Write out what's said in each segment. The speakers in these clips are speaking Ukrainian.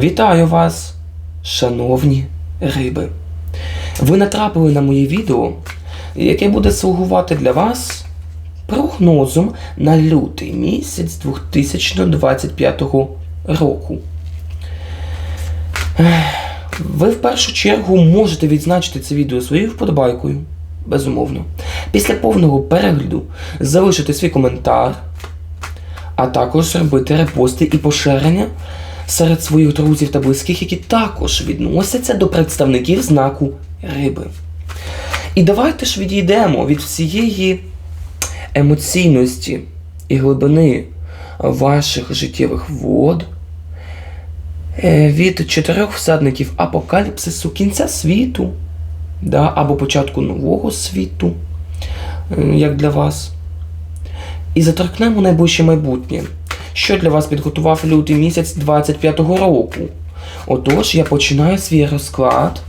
Вітаю вас, шановні риби. Ви натрапили на моє відео, яке буде слугувати для вас прогнозом на лютий місяць 2025 року. Ви в першу чергу можете відзначити це відео своєю вподобайкою, безумовно. Після повного перегляду залишити свій коментар, а також зробити репости і поширення серед своїх друзів та близьких, які також відносяться до представників знаку риби. І давайте ж відійдемо від всієї емоційності і глибини ваших життєвих вод, е, від чотирьох всадників апокаліпсису, кінця світу, да, або початку нового світу, е, як для вас. І заторкнемо найближче майбутнє. Що для вас підготував лютий місяць 25-го року? Отож, я починаю свій розклад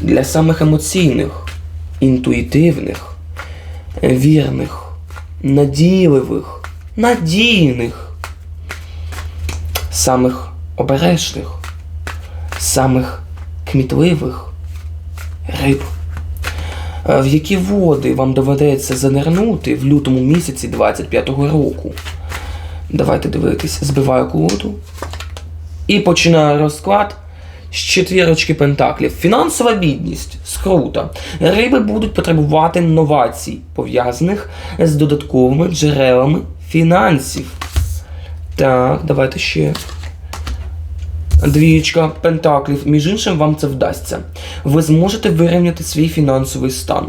для самих емоційних, інтуїтивних, вірних, надійливих, надійних, самих обережних, самих кмітливих риб. В які води вам доведеться занирнути в лютому місяці 25-го року? Давайте дивитись, збиваю колоду. І починаю розклад з четвірочки пентаклів. Фінансова бідність, скрута. Риби будуть потребувати новацій, пов'язаних з додатковими джерелами фінансів. Так, давайте ще. Двієчка пентаклів. Між іншим, вам це вдасться. Ви зможете вирівняти свій фінансовий стан.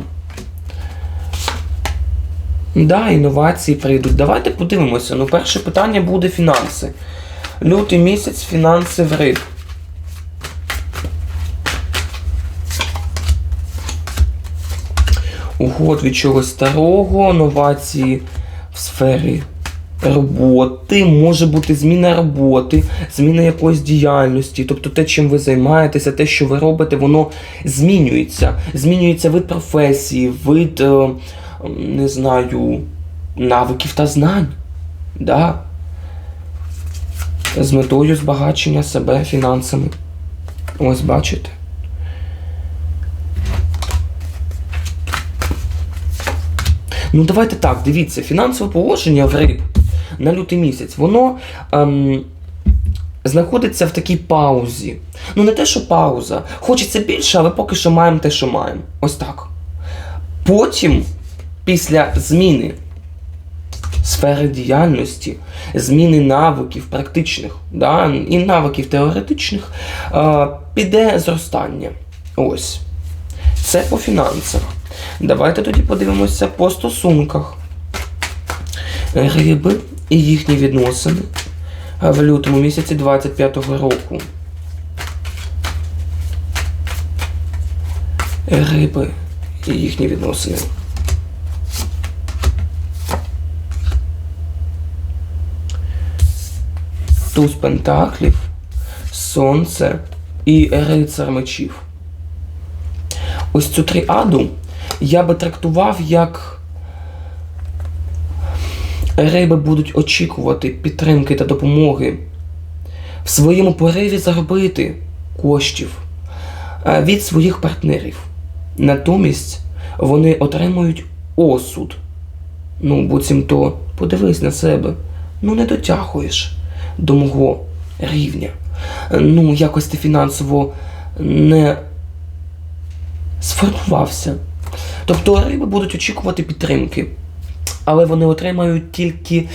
Да, інновації прийдуть. Давайте подивимося. Ну, перше питання буде фінанси. Лютий місяць фінанси в риб. Уход від чогось старого, новації в сфері роботи, може бути зміна роботи, зміна якоїсь діяльності. Тобто те, чим ви займаєтеся, те, що ви робите, воно змінюється. Змінюється вид професії, вид, е, не знаю, навиків та знань. Да? З метою збагачення себе фінансами. Ось бачите. Ну, давайте так, дивіться, фінансове положення в риб на лютий місяць, воно ем, знаходиться в такій паузі. Ну, не те, що пауза. Хочеться більше, але поки що маємо те, що маємо. Ось так. Потім, після зміни сфери діяльності, зміни навиків практичних да, і навиків теоретичних, е, піде зростання. Ось. Це по фінансах. Давайте тоді подивимося по стосунках. Риби і їхні відносини в лютому місяці 25-го року. Риби і їхні відносини. Туз пентаклів, сонце і рицар мечів. Ось цю тріаду я би трактував як риби будуть очікувати підтримки та допомоги в своєму пориві заробити коштів е, від своїх партнерів. Натомість вони отримують осуд. Ну, буцімто подивись на себе. Ну, не дотягуєш до мого рівня. Ну, якось ти фінансово не сформувався. Тобто риби будуть очікувати підтримки, але вони отримають тільки,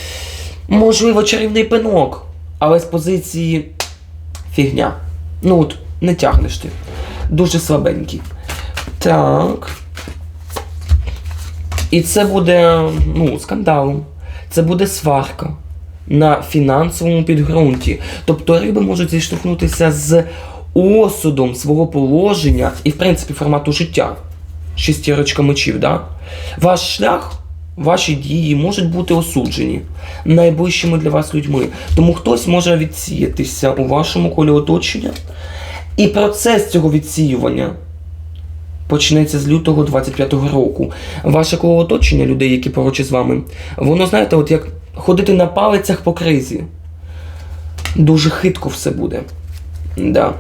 можливо, чарівний пинок, але з позиції фігня. Ну от, не тягнеш ти. Дуже слабенький. Так. І це буде ну, скандалом. Це буде сварка на фінансовому підґрунті. Тобто риби можуть зіштовхнутися з осудом свого положення і, в принципі, формату життя. Шістірочка мечів, да? Ваш шлях, ваші дії можуть бути осуджені найближчими для вас людьми. Тому хтось може відсіятися у вашому колі оточення. І процес цього відсіювання почнеться з лютого 25-го року. Ваше коло оточення людей, які поруч із вами, воно, знаєте, от як ходити на палицях по кризі. Дуже хитко все буде. Да.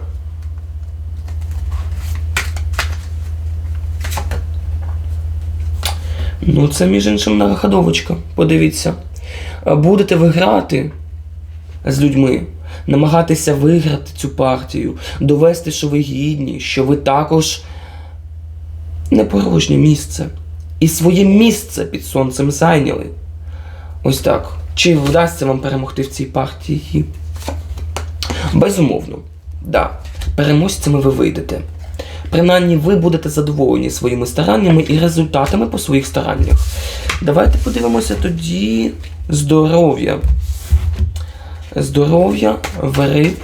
Ну, це між іншим нагадовочка. Подивіться. Будете ви грати з людьми, намагатися виграти цю партію, довести, що ви гідні, що ви також не порожнє місце. І своє місце під сонцем зайняли. Ось так. Чи вдасться вам перемогти в цій партії? Безумовно, да. Переможцями ви вийдете. Принаймні, ви будете задоволені своїми стараннями і результатами по своїх стараннях. Давайте подивимося тоді здоров'я. Здоров'я в риб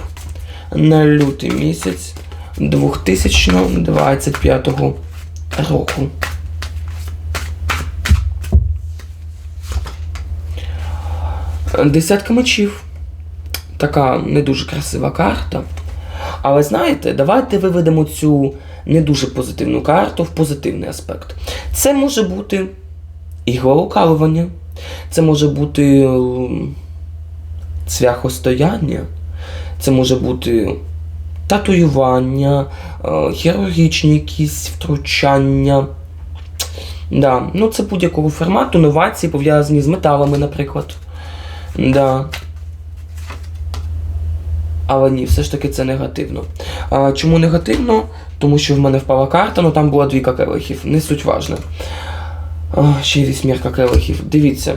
на лютий місяць 2025 року. Десятка мечів. Така не дуже красива карта. Але знаєте, давайте виведемо цю не дуже позитивну карту в позитивний аспект. Це може бути іглоукалування, це може бути цвяхостояння, це може бути татуювання, е, хірургічні якісь втручання. Да. Ну, це будь-якого формату, новації пов'язані з металами, наприклад. Да. Але ні, все ж таки це негативно. А, чому негативно? Тому що в мене впала карта, ну там було дві келихів. Не суть важна. Ще й вісьмірка келихів. Дивіться.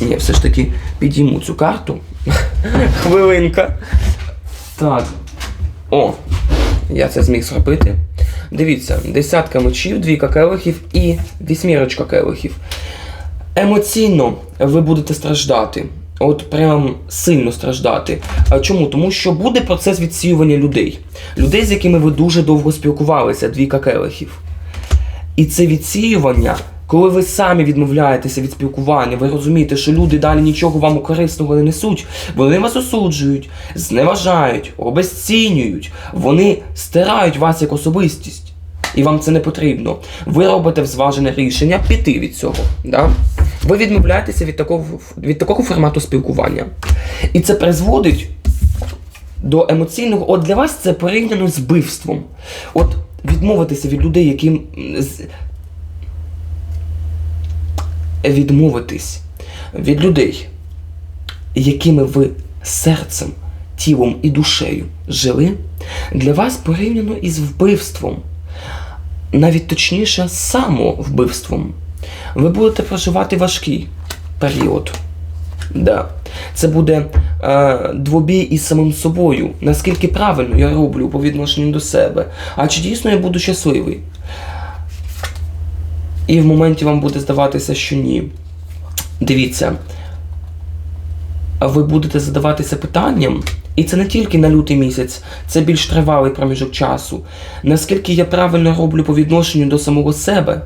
Ні, все ж таки підійму цю карту. Хвилинка. Так. О, я це зміг зробити. Дивіться, десятка мечів, двійка келихів і вісьмірочка келихів. Емоційно ви будете страждати. От прям сильно страждати. А чому? Тому що буде процес відсіювання людей. Людей, з якими ви дуже довго спілкувалися, двійка келихів. І це відсіювання, коли ви самі відмовляєтеся від спілкування, ви розумієте, що люди далі нічого вам корисного не несуть, вони вас осуджують, зневажають, обезцінюють, вони стирають вас як особистість. І вам це не потрібно. Ви робите зважене рішення піти від цього. Да? Ви відмовляєтеся від такого, від такого формату спілкування. І це призводить до емоційного. От для вас це порівняно з вбивством. От відмовитися від людей, які. м, з- Відмовитись від людей, якими ви серцем, тілом і душею жили, для вас порівняно із вбивством навіть точніше, самовбивством. Ви будете проживати важкий період. Да. Це буде е, двобій із самим собою. Наскільки правильно я роблю по відношенню до себе. А чи дійсно я буду щасливий? І в моменті вам буде здаватися, що ні. Дивіться, ви будете задаватися питанням, і це не тільки на лютий місяць, це більш тривалий проміжок часу. Наскільки я правильно роблю по відношенню до самого себе,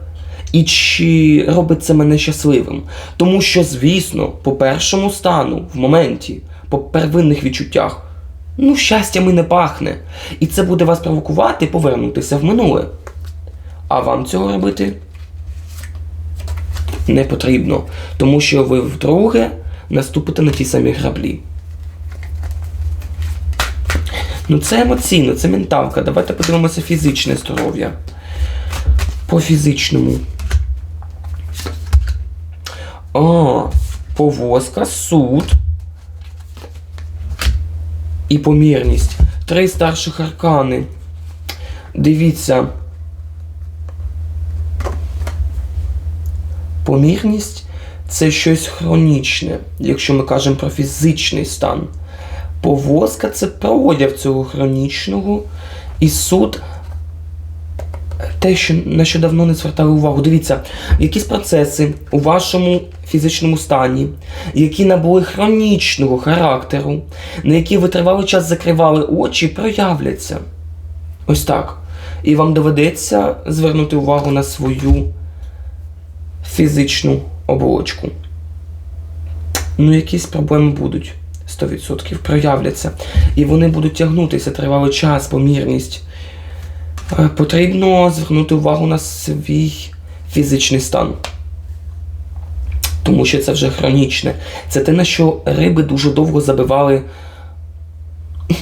і чи робить це мене щасливим? Тому що, звісно, по першому стану, в моменті, по первинних відчуттях, ну, щастями не пахне. І це буде вас провокувати повернутися в минуле. А вам цього робити не потрібно, тому що ви вдруге наступите на ті самі граблі. Ну, це емоційно, це менталка. Давайте подивимося фізичне здоров'я. По фізичному. А, повозка, суд. І помірність. Три старших аркани. Дивіться. Помірність це щось хронічне, якщо ми кажемо про фізичний стан. Повозка це прояв цього хронічного, і суд те, що на що давно не звертали увагу. Дивіться, якісь процеси у вашому фізичному стані, які набули хронічного характеру, на які ви тривалий час закривали очі, проявляться. Ось так. І вам доведеться звернути увагу на свою фізичну оболочку. Ну, якісь проблеми будуть. 100% проявляться. І вони будуть тягнутися тривалий час, помірність. Е, Потрібно звернути увагу на свій фізичний стан. Тому що це вже хронічне. Це те, на що риби дуже довго забивали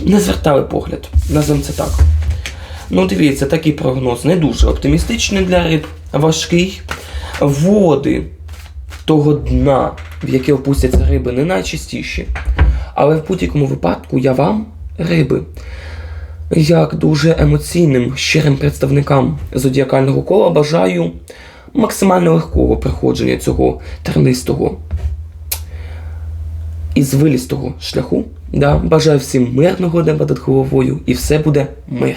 не звертали погляд. Назвемо це так. Ну, дивіться, такий прогноз не дуже оптимістичний для риб, важкий. Води того дна, в яке опустяться риби, не найчастіші. Але в будь-якому випадку я вам, риби, як дуже емоційним, щирим представникам зодіакального кола бажаю максимально легкого проходження цього тернистого і звилістого шляху. Да? Бажаю всім мирного неба над головою, і все буде мир.